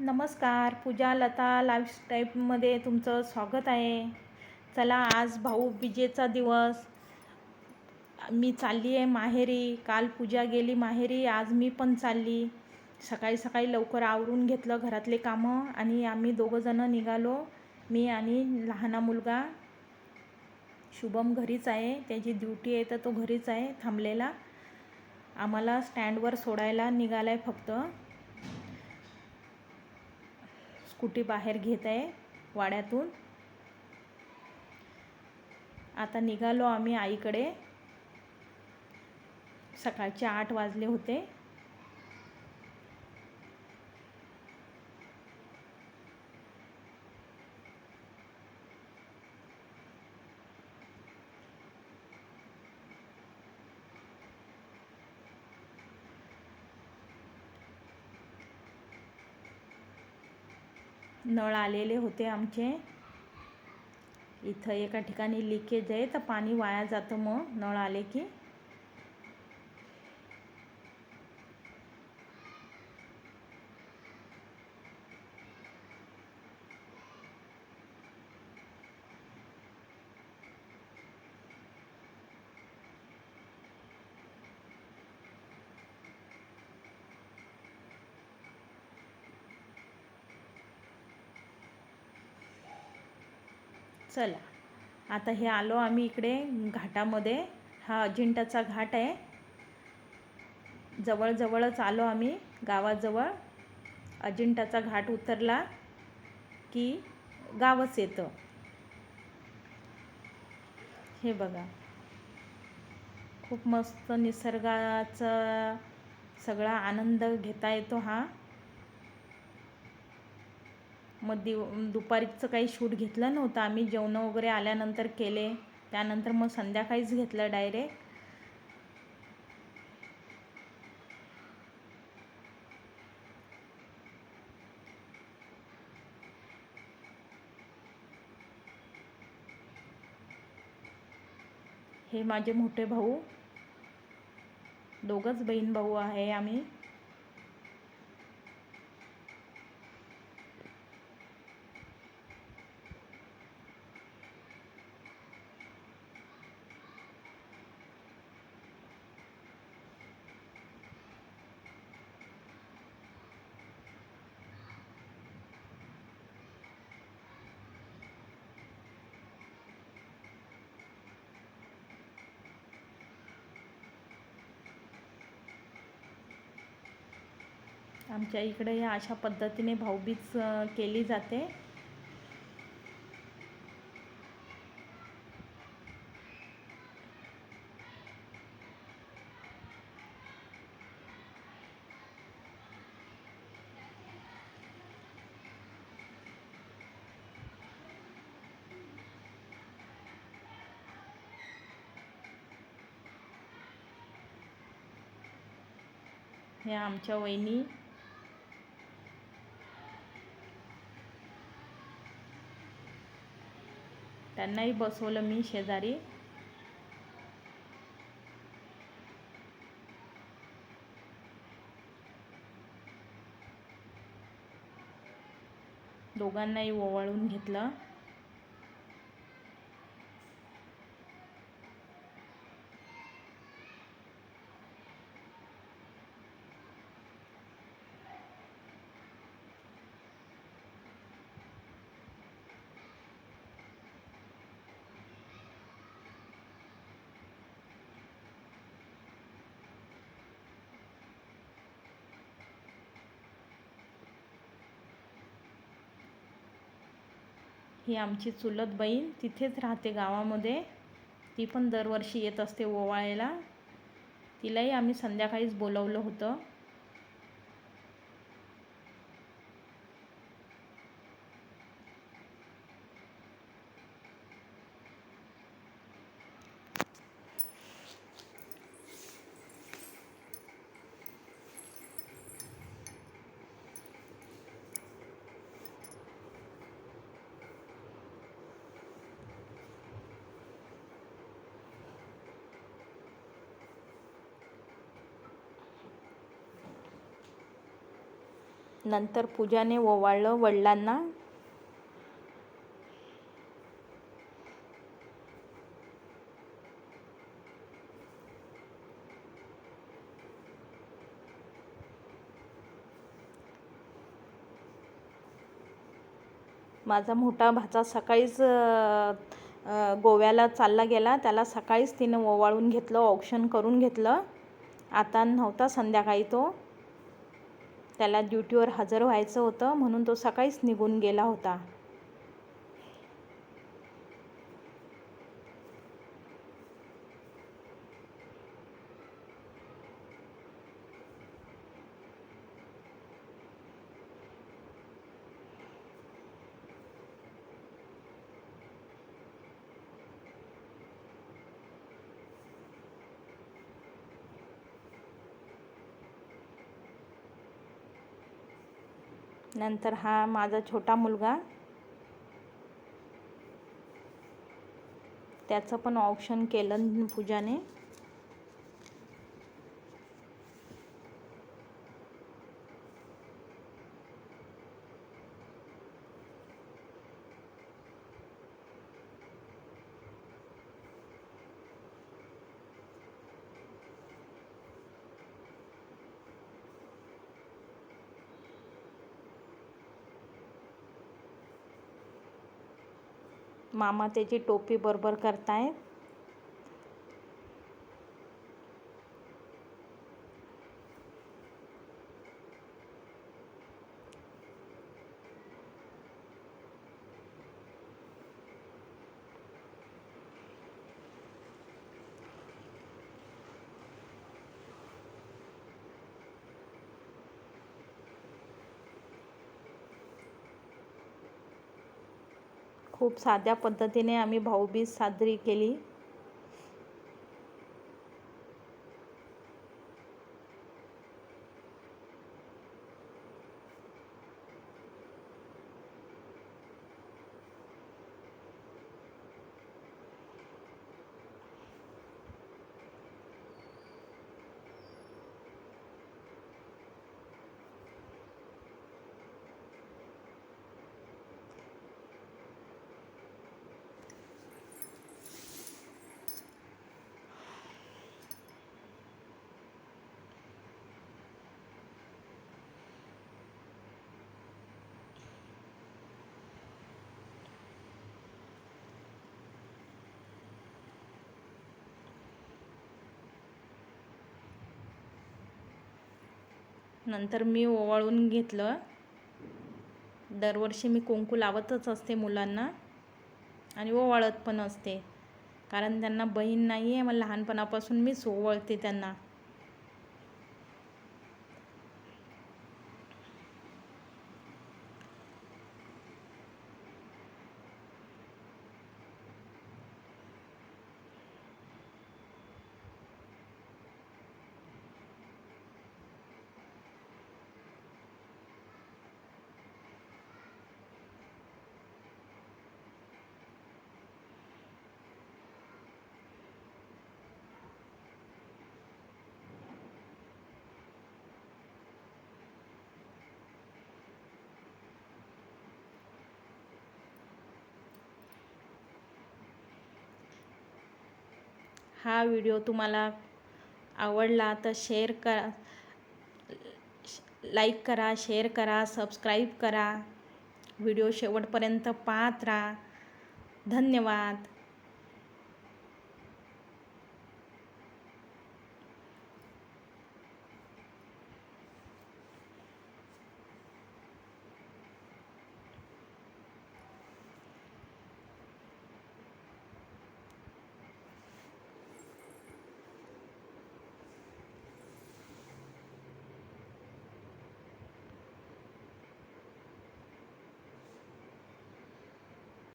नमस्कार पूजा लता लाईफस्टाईलमध्ये तुमचं स्वागत आहे. चला आज भाऊ बिजेचा दिवस. मी चालली आहे माहेरी. काल पूजा गेली माहेरी आज मी पण चालली. सकाळी सकाळी लवकर आवरून घेतलं घरातले कामं आणि आम्ही दोघंजणं निघालो. मी आणि लहाना मुलगा. शुभम घरीच आहे. त्याची ड्युटी आहे तर तो घरीच आहे थांबलेला. आम्हाला स्टँडवर सोडायला निघाला आहे फक्त. स्कूटी बाहेर घेत आहे वाड्यातून. आता निघालो आम्ही आईकडे. सकाळचे आठ वाजले होते. नळ आलेले होते आमचे. इथं एका ठिकाणी लिकेज आहे तर पाणी वाया जातं मग नळ आले की. चला. आता हे आलो आम्ही इकडे घाटामध्ये. हा अजिंठाचा घाट आहे. जवळजवळच आलो आम्ही गावाजवळ. अजिंठाचा घाट उतरला की गावच येतं. हे बघा. खूप मस्त निसर्गाचा सगळा आनंद घेता येतो हा. मग दिव दुपारीचं काही शूट घेतलं नव्हतं. आम्ही जेवणं वगैरे आल्यानंतर केले. त्यानंतर मग संध्याकाळीच घेतलं डायरेक्ट. हे माझे मोठे भाऊ. दोघंच बहीण भाऊ आहे आम्ही. आमच्या इकडे या अशा पद्धतीने भाऊबीज केली जाते. हे आमच्या वहिनी त्यांनाही बसवलं मी शेजारी. दोघांनाही ओवाळून घेतलं. ही आमची चुलत बहीण तिथेच राहते गावामध्ये. ती पण दरवर्षी येत असते ओवाळायला. तिलाही आम्ही संध्याकाळीच बोलवलं होतं. नंतर पूजाने ओवाळलं वडिलांना. माझा मोठा भाचा सकाळीच गोव्याला चालला गेला. त्याला सकाळीच तिनं ओवाळून घेतलं ऑप्शन करून घेतलं. आता नव्हता संध्याकाळी तो. त्याला ड्युटीवर हजर व्हायचं होतं म्हणून तो सकाळीच निघून गेला होता. नंतर हा माझा छोटा मुलगा. त्याचं पण ऑप्शन केलं पूजाने. मामा त्याची टोपी बरोबर करतायत. खूप साध्या पद्धतीने आम्ही भाऊबीज साजरी केली. नंतर मी ओवाळून घेतलं. दरवर्षी मी कुंकू लावतच असते मुलांना आणि ओवाळत पण असते. कारण त्यांना बहीण नाही आहे मग लहानपणापासून मीच ओवाळते त्यांना. हा व्हिडिओ तुम्हाला आवडला तर शेअर करा. लाईक करा शेअर करा सबस्क्राईब करा. व्हिडिओ शेवटपर्यंत पाहत राहा. धन्यवाद.